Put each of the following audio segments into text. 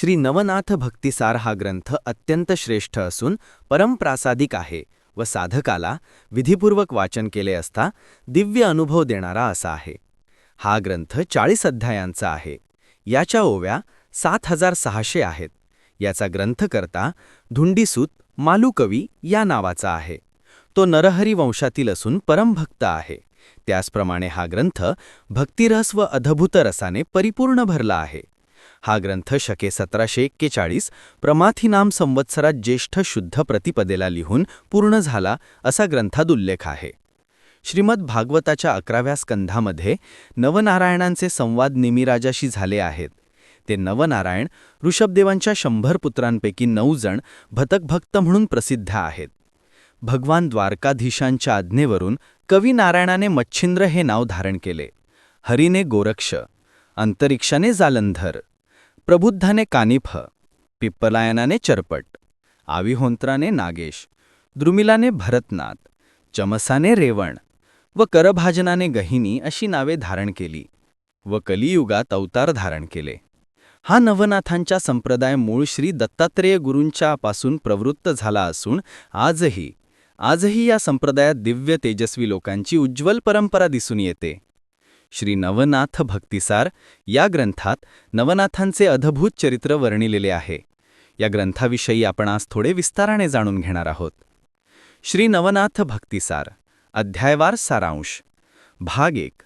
श्री नवनाथ भक्तिसार हा ग्रंथ अत्यंत श्रेष्ठ असून परमप्रासादिक आहे व साधकाला विधीपूर्वक वाचन केले असता दिव्य अनुभव देणारा असा आहे. हा ग्रंथ चाळीस अध्यायांचा आहे. याच्या ओव्या सात हजार सहाशे आहेत. याचा ग्रंथकर्ता धुंडीसूत मालुकवी या नावाचा आहे. तो नरहरी वंशातील असून परमभक्त आहे. त्याचप्रमाणे हा ग्रंथ भक्तिरस व अधभूत रसाने परिपूर्ण भरला आहे. हा ग्रंथ शके सतराशे एक्केचाळीस प्रमाथिनाम संवत्सरात ज्येष्ठ शुद्ध प्रतिपदेला लिहून पूर्ण झाला असा ग्रंथात उल्लेख आहे. श्रीमद भागवताच्या अकराव्या स्कंधामध्ये नवनारायणांचे संवाद निमिराजाशी झाले आहेत. ते नवनारायण ऋषभदेवांच्या शंभर पुत्रांपैकी नऊ जण भतकभक्त म्हणून प्रसिद्ध आहेत. भगवान द्वारकाधीशांच्या आज्ञेवरून कवी नारायणाने मच्छिंद्र हे नाव धारण केले. हरीने गोरक्ष अंतरिक्षाने जालंधर प्रबुद्धाने कानिफ पिप्पलायनाने चरपट आविहोंत्राने नागेश द्रुमिलाने भरतनाथ चमसाने रेवण व करभाजनाने गहिनी अशी नावे धारण केली व कलियुगात अवतार धारण केले. हा नवनाथांचा संप्रदाय मूळ श्री दत्तात्रेय गुरूंच्या पासून प्रवृत्त झाला असून आजही आजही या संप्रदायात दिव्य तेजस्वी लोकांची उज्ज्वल परंपरा दिसून येते. श्री नवनाथ भक्तिसार या ग्रंथात नवनाथांचे अद्भुत चरित्र वर्णिलेले आहे. या ग्रंथाविषयी आपण आज थोडे विस्ताराने जाणून घेणार आहोत. श्री नवनाथ भक्तिसार अध्यायवार सारांश भाग एक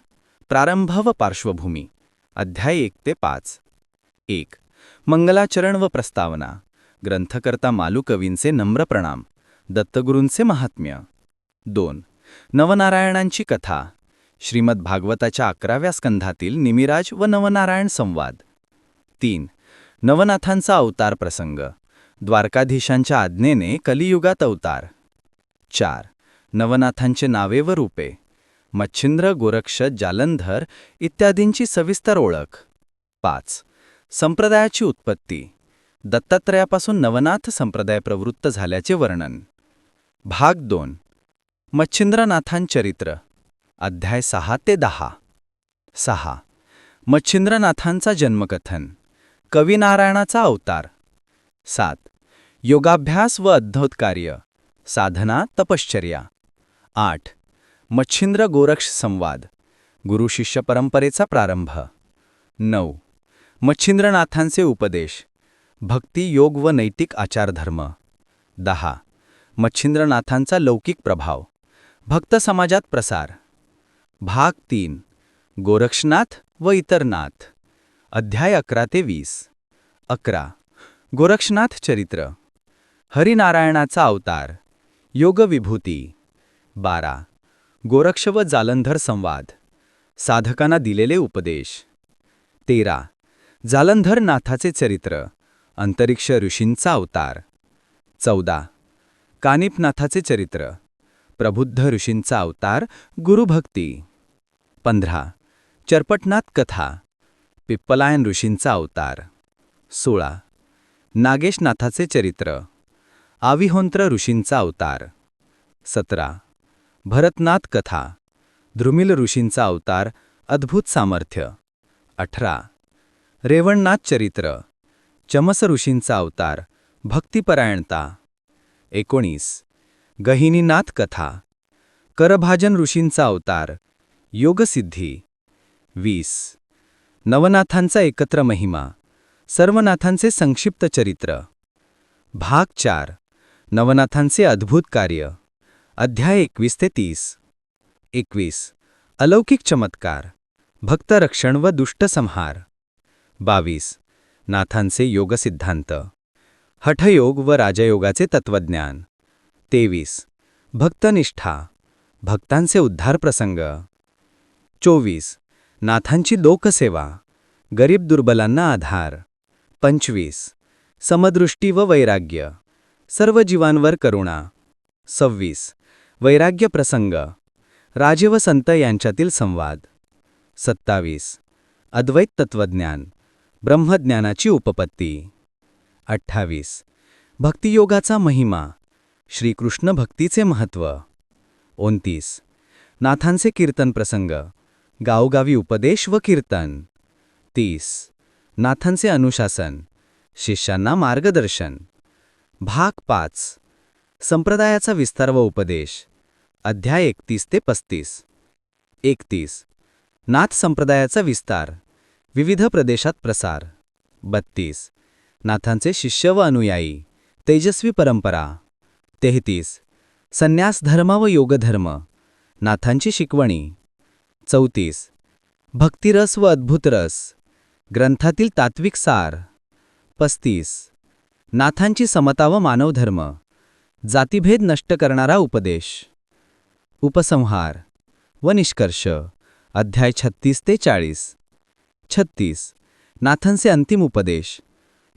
प्रारंभ व पार्श्वभूमी अध्याय एक ते पाच. एक मंगलाचरण व प्रस्तावना ग्रंथकर्ता मालुकवींचे नम्र प्रणाम दत्तगुरूंचे महात्म्य. दोन नवनारायणांची कथा श्रीमद भागवताच्या अकराव्या स्कंधातील निमिराज व नवनारायण संवाद. तीन. नवनाथांचा अवतार प्रसंग. द्वारकाधीशांच्या आज्ञेने कलियुगात अवतार. चार. नवनाथांचे नावे व रूपे. मच्छिंद्र गोरक्ष जालंधर इत्यादींची सविस्तर ओळख. पाच. संप्रदायाची उत्पत्ती. दत्तात्रयापासून नवनाथ संप्रदाय प्रवृत्त झाल्याचे वर्णन. भाग दोन. मच्छिंद्रनाथांचरित्र. अध्याय सहा ते दहा. सहा. मच्छिंद्रनाथांचा जन्मकथन. कवीनारायणाचा अवतार. सात. योगाभ्यास व अद्धोत्कार्य. साधना तपश्चर्या. आठ. मच्छिंद्र गोरक्ष संवाद. गुरुशिष्य परंपरेचा प्रारंभ. नऊ. मच्छिंद्रनाथांचे उपदेश. भक्ती योग व नैतिक आचारधर्म. दहा. मच्छिंद्रनाथांचा लौकिक प्रभाव. भक्त समाजात प्रसार. भाग तीन. गोरक्षनाथ व इतर नाथ अध्याय अकरा ते वीस. अकरा. गोरक्षनाथ चरित्र. हरिनारायणाचा अवतार. योगविभूती. बारा. गोरक्ष व जालंधर संवाद. साधकांना दिलेले उपदेश. तेरा. जालंधर नाथाचे चरित्र. अंतरिक्ष ऋषींचा अवतार. चौदा. कानिपनाथाचे चरित्र. प्रबुद्ध ऋषींचा अवतार. गुरुभक्ती. पंधरा. चरपटनाथ कथा. पिप्पलायन ऋषींचा अवतार. सोळा. नागेशनाथाचे चरित्र. आविहोंत्र ऋषींचा अवतार. सतरा. भरतनाथ कथा. ध्रुमिल ऋषींचा अवतार. अद्भुत सामर्थ्य. अठरा. रेवणनाथ चरित्र. चमस ऋषींचा अवतार. भक्तिपरायणता. एकोणीस. गहिनीनाथ कथा. करभाजन ऋषींचा अवतार. योगसिद्धी. वीस. नवनाथांचा एकत्र महिमा. सर्वनाथांचे संक्षिप्त चरित्र. भाग चार. नवनाथांचे अद्भुत कार्य. अध्याय एकवीस ते तीस. एकवीस. अलौकिक चमत्कार. भक्तरक्षण व दुष्टसंहार बावीस. नाथांचे योगसिद्धांत. हठयोग व राजयोगाचे तत्वज्ञान तेवीस. भक्तनिष्ठा. भक्तांचे उद्धार प्रसंग चोवीस. नाथांची लोकसेवा. गरीब दुर्बलांना आधार. पंचवीस. समदृष्टी व वैराग्य. सर्व जीवांवर करुणा. सव्वीस. वैराग्य प्रसंग. राजे व संत यांच्यातील संवाद. सत्तावीस. अद्वैत तत्वज्ञान ब्रह्मज्ञानाची उपपत्ती. अठ्ठावीस. भक्तियोगाचा महिमा. श्रीकृष्ण भक्तीचे महत्त्व. ओनतीस नाथांचे कीर्तन प्रसंग. गावोगावी उपदेश व कीर्तन. तीस. नाथांचे अनुशासन. शिष्यांना मार्गदर्शन. भाग पाच. संप्रदायाचा विस्तार व उपदेश. अध्याय एकतीस ते पस्तीस. एकतीस. नाथ संप्रदायाचा विस्तार. विविध प्रदेशात प्रसार. बत्तीस. नाथांचे शिष्य व अनुयायी. तेजस्वी परंपरा. तेहतीस. संन्यास धर्म व योगधर्म. नाथांची शिकवणी. चौतीस. भक्तिरस व अद्भुतरस. ग्रंथातील तात्विक सार. पस्तीस. नाथांची समता व मानवधर्म. जातीभेद नष्ट करणारा उपदेश. उपसंहार. व निष्कर्ष. अध्याय छत्तीस ते चाळीस. छत्तीस. नाथांचे अंतिम उपदेश.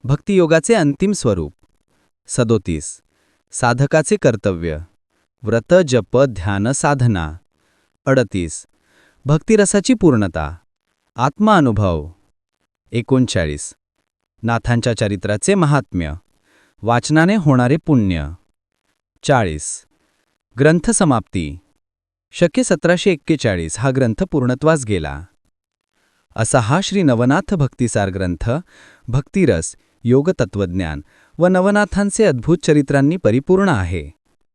भक्तियोगाचे अंतिम स्वरूप. सदोतीस. साधकाचे कर्तव्य. व्रत जप ध्यान साधना. अडतीस. भक्तिरसाची पूर्णता. आत्मानुभव. एकोणचाळीस. नाथांच्या चरित्राचे महात्म्य. वाचनाने होणारे पुण्य. चाळीस. ग्रंथसमाप्ती शक्य सतराशे एक्केचाळीस हा ग्रंथ पूर्णत्वास गेला. असा हा श्री नवनाथ भक्तिसार ग्रंथ भक्तिरस योगतत्वज्ञान व नवनाथांचे अद्भुत चरित्रांनी परिपूर्ण आहे.